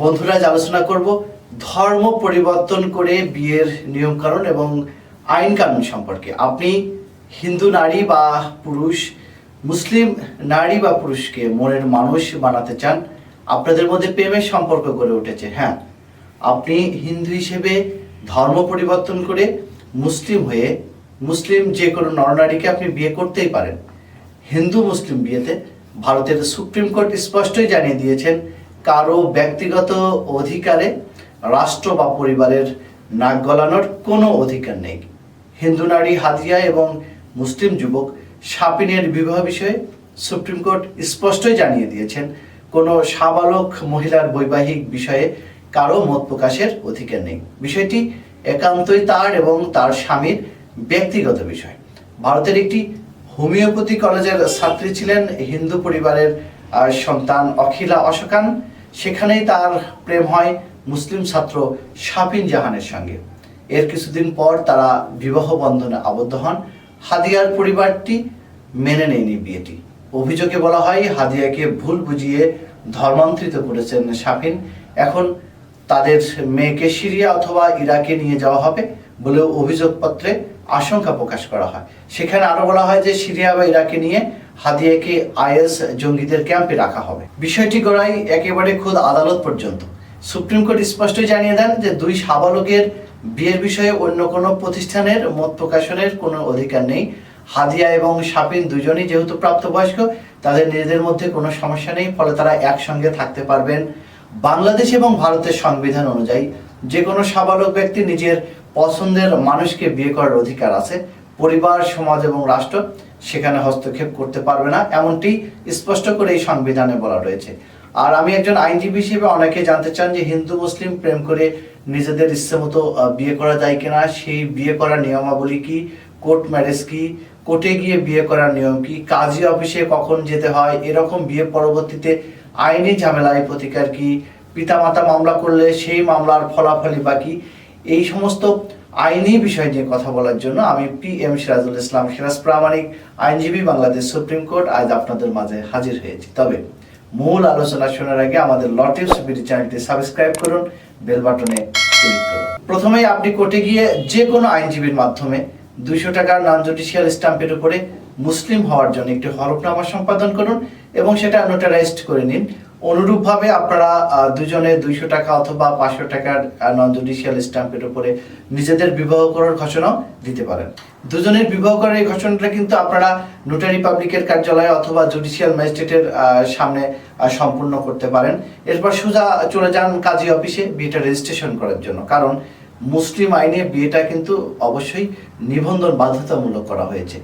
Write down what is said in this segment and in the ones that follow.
বন্ধুরা, আজ আলোচনা করব ধর্ম পরিবর্তন করে বিয়ের নিয়মকানুন এবং আইন কানুন সম্পর্কে। আপনি হিন্দু নারী বা পুরুষ, মুসলিম নারী বা পুরুষকে মনের মানুষ বানাতে চান, আপনাদের মধ্যে প্রেমের সম্পর্ক গড়ে উঠেছে। হ্যাঁ আপনি হিন্দু হিসেবে ধর্ম পরিবর্তন করে মুসলিম হয়ে মুসলিম যে কোনো নরনারীকে আপনি বিয়ে করতেই পারেন। হিন্দু মুসলিম বিয়েতে ভারতের সুপ্রিম কোর্ট স্পষ্টই জানিয়ে দিয়েছেন কারও ব্যক্তিগত অধিকারে, রাষ্ট্র বা পরিবারের নাক গলানোর কোনো অধিকার নেই। হিন্দু নারী, হাদিয়া এবং মুসলিম যুবক সাপিনের বিবাহ বিষয়ে সুপ্রিম কোর্ট স্পষ্টই জানিয়ে দিয়েছেন, কোনো সাবালক মহিলার বৈবাহিক বিষয়ে কারও মত প্রকাশের অধিকার নেই। বিষয়টি একান্তই তার এবং তার স্বামীর ব্যক্তিগত বিষয়। ভারতের একটি হোমিওপ্যাথি কলেজের ছাত্রী ছিলেন হিন্দু পরিবারের সন্তান অখিলা অশোকান। সেখানেই তার প্রেম হয় মুসলিম ছাত্র শাফিন জাহানের সঙ্গে। এর কিছুদিন পর তারা বিবাহ বন্ধনে আবদ্ধ হন। হাদিয়ার পরিবারটি মেনে নেয়নি বিয়েটি। অভিযোগে বলা হয়, হাদিয়াকে ভুল বুঝিয়ে ধর্মান্তরিত করেছেন শাফিন। এখন তাদের মেয়েকে সিরিয়া অথবা ইরাকে নিয়ে যাওয়া হবে বলেও অভিযোগপত্রে আশঙ্কা প্রকাশ করা হয়। সেখানে আরও বলা হয় যে, সিরিয়া বা ইরাকে নিয়ে হাদিয়াকে আইএস জঙ্গিদের ক্যাম্পে রাখা হবে। বিষয়টি গড়াই একেবারে খোদ আদালত পর্যন্ত। সুপ্রিম কোর্ট স্পষ্টই জানিয়ে দেন যে দুই সাবালকের বিয়ের বিষয়ে অন্য কোনো প্রতিষ্ঠানের মত প্রকাশনের কোনো অধিকার নেই। হাদিয়া এবং শাপিন দুজনই যেহেতু প্রাপ্তবয়স্ক, তাদের নিজেদের মধ্যে কোনো সমস্যা নেই, ফলে তারা একসঙ্গে থাকতে পারবেন। বাংলাদেশ এবং ভারতের সংবিধান অনুযায়ী যে কোনো সাবালক ব্যক্তি নিজের পছন্দের মানুষকে বিয়ে করার অধিকার আছে পরিবার, সমাজ এবং রাষ্ট্র সেখানে হস্তক্ষেপ করতে পারবে না, এমনটি স্পষ্ট করে এই সংবিধানে বলা রয়েছে। আর আমি একজন আইনজীবী হিসেবে অনেকে জানতে চান যে হিন্দু, মুসলিম প্রেম করে নিজেদের ইচ্ছে মতো বিয়ে করা যায় কিনা, সেই বিয়ে করার নিয়মাবলী কি, কোর্ট ম্যারেজ কি, কোর্টে গিয়ে বিয়ে করার নিয়ম কি, কাজী অফিসে কখন যেতে হয়, এরকম বিয়ে পরবর্তীতে আইনি ঝামেলায় প্রতিকার কি, পিতামাতা মামলা করলে সেই মামলার ফলাফলই বা কি, এই সমস্ত আইনি বিষয় নিয়ে কথা বলার জন্য আমি পি এম সিরাজুল ইসলাম সিরাজ প্রামাণিক আইনজীবী বাংলাদেশ সুপ্রিম কোর্ট আজ আপনাদের মাঝে হাজির হয়েছি। তবে মূল আলোচনা শোনার আগে আমাদের লটিভস বিডি চ্যানেলটি সাবস্ক্রাইব করুন, বেল বাটনে ক্লিক করুন। প্রথমেই আপনি কোর্টে গিয়ে যে কোনো আইনজীবীর মাধ্যমে দুইশো টাকার নন জুডিশিয়াল স্ট্যাম্পের উপরে মুসলিম হওয়ার জন্য একটি হলফনামা সম্পাদন করুন এবং সেটা নোটারাইজড করে নিন। অনুরূপভাবে আপনারা দুজনে দুইশো টাকা অথবা পাঁচশো টাকার নন জুডিশিয়াল স্ট্যাম্পের উপরে নিজেদের বিবাহ করার ঘোষণাও দিতে পারেন। দুজনের বিবাহ করার এই ঘোষণাটা কিন্তু আপনারা নোটারি পাবলিকের কার্যালয়ে অথবা জুডিশিয়াল ম্যাজিস্ট্রেটের সামনে সম্পূর্ণ করতে পারেন। এরপর সোজা চলে যান কাজী অফিসে বিয়েটা রেজিস্ট্রেশন করার জন্য। কারণ মুসলিম আইনে বিয়েটা কিন্তু অবশ্যই নিবন্ধন বাধ্যতামূলক করা হয়েছে।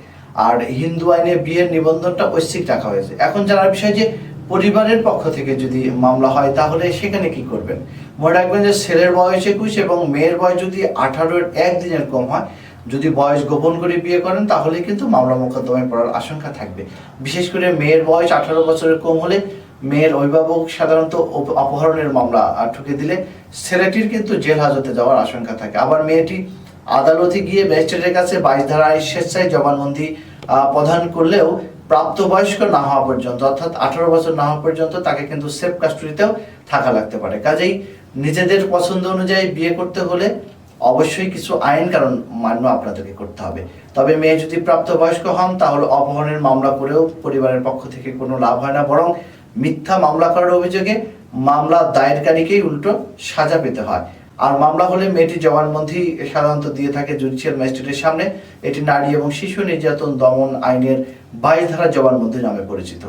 আর হিন্দু আইনে বিয়ের নিবন্ধনটা ঐচ্ছিক রাখা হয়েছে। এখন জানার বিষয় যে পরিবারের পক্ষ থেকে যদি মামলা হয়, তাহলে সেখানে কি করবেন? মনে রাখবেন যে ছেলের বয়স একুশ এবং মেয়ের বয়স যদি আঠারোর একদিনের কম হয়, যদি বয়স গোপন করে বিয়ে করেন, তাহলে কিন্তু মামলা মোকদ্দমায় পড়ার আশঙ্কা থাকবে। বিশেষ করে মেয়ের বয়স আঠারো বছরের কম হলে মেয়ের অভিভাবক সাধারণত অপহরণের মামলা ঠুকে দিলে ছেলেটির কিন্তু জেল হাজতে যাওয়ার আশঙ্কা থাকে। আবার মেয়েটি আদালতে গিয়ে ম্যাজিস্ট্রেটের কাছে বাইশ ধারায় স্বেচ্ছায় জবানবন্দি প্রদান করলেও প্রাপ্তবয়স্ক না হওয়া পর্যন্ত, অর্থাৎ আঠারো বছর না হওয়া পর্যন্ত তাকে কিন্তু সেফ কাস্টডিতেও থাকা লাগতে পারে। কাজেই নিজেদের পছন্দ অনুযায়ী বিয়ে করতে হলে অবশ্যই কিছু আইন কারণ মান্য আপনাদেরকে করতে হবে। তবে মেয়ে যদি প্রাপ্তবয়স্ক হন, তাহলে অপহরণের মামলা করেও পরিবারের পক্ষ থেকে কোনো লাভ হয় না, বরং মিথ্যা মামলা করার অভিযোগে মামলা দায়েরকারীকেই উল্টো সাজা পেতে হয়। আর মামলা হলে মেয়েটি জবানবন্দি সাধারণত দিয়ে থাকে জুডিশিয়াল ম্যাজিস্ট্রেটের সামনে। এটি নারী এবং শিশু নির্যাতন দমন আইনের বাইশ ধারা জবানবন্দি নামে পরিচিত।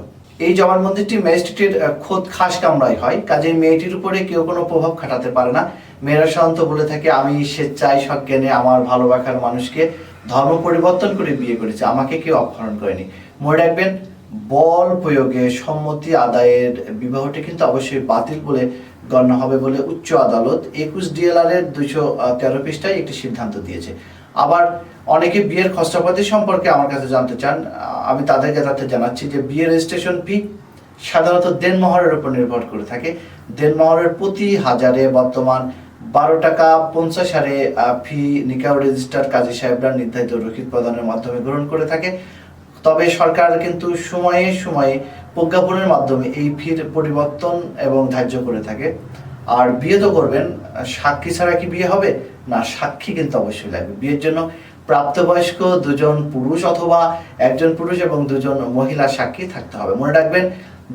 এই জবানবন্দিটি ম্যাজিস্ট্রেটের খোদ খাস কামরাই হয়, কাজেই মেয়েটির উপরে কেউ কোনো প্রভাব খাটাতে পারে না। মেয়েরা সাধারণত বলে থাকে, আমি স্বেচ্ছায় সজ্ঞানে আমার ভালোবাসার মানুষকে ধর্ম পরিবর্তন করে বিয়ে করেছে, আমাকে কেউ অপহরণ করেনি। মনে রাখবেন, বল প্রয়োগে সম্মতি আদায়ের বিবাহটি কিন্তু অবশ্যই বাতিল বলে গণ্য হবে বলে উচ্চ আদালত একুশ ডিএলআর এর দুইশো তেরো পৃষ্ঠায় একটি সিদ্ধান্ত দিয়েছে। আবার অনেকে বিয়ের খসড়াপাতি সম্পর্কে আমার কাছে জানতে চান। আমি তাদেরকে তাতে জানাচ্ছি যে বিয়ের রেজিস্ট্রেশন ফি সাধারণত দেনমোহরের উপর নির্ভর করে থাকে। দেনমোহরের প্রতি হাজারে বর্তমান বারো টাকা পঞ্চাশ হারে ফি নিকাও রেজিস্টার কাজী সাহেবরা নির্ধারিত রসিদ প্রদানের মাধ্যমে গ্রহণ করে থাকে। তবে সরকার কিন্তু সময়ে সময়ে প্রজ্ঞাপনের মাধ্যমে এই ফির পরিবর্তন এবং ধার্য করে থাকে। আর বিয়ে তো করবেন, সাক্ষী ছাড়া কি বিয়ে হবে? না, সাক্ষী কিন্তু অবশ্যই লাগবে। বিয়ের জন্য প্রাপ্তবয়স্ক দুজন পুরুষ অথবা একজন পুরুষ এবং দুজন মহিলা সাক্ষী থাকতে হবে। মনে রাখবেন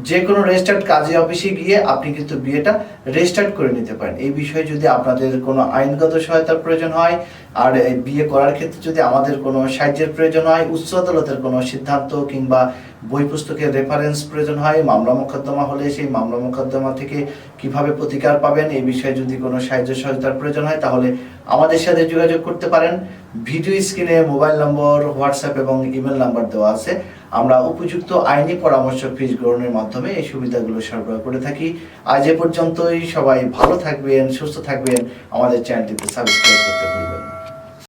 যে কোনো রেজিস্টার্ড কাজী অফিসে গিয়ে আপনি কিন্তু বিয়েটা রেজিস্টার্ড করে নিতে পারেন। এই বিষয়ে যদি আপনাদের কোনো আইনগত সহায়তার প্রয়োজন হয়, আর বিয়ে করার ক্ষেত্রে যদি আমাদের কোনো সাহায্যের প্রয়োজন হয়, উচ্চ আদালতের কোনো সিদ্ধান্ত কিংবা বই পুস্তকের রেফারেন্স প্রয়োজন হয়, মামলা মোকদ্দমা হলে সেই মামলা মোকদ্দমা থেকে কীভাবে প্রতিকার পাবেন, এই বিষয়ে যদি কোনো সাহায্য সহায়তার প্রয়োজন হয়, তাহলে আমাদের সাথে যোগাযোগ করতে পারেন। ভিডিও স্ক্রিনে মোবাইল নম্বর, হোয়াটসঅ্যাপ এবং ইমেল নাম্বার দেওয়া আছে। আমরা উপযুক্ত আইনি পরামর্শ ফিজ গ্রহণের মাধ্যমে এই সুবিধাগুলো সরবরাহ করে থাকি। আজ এ পর্যন্তই সবাই ভালো থাকবেন, সুস্থ থাকবেন। আমাদের চ্যানেলটিতে সাবস্ক্রাইব করতে ভুলবেন না।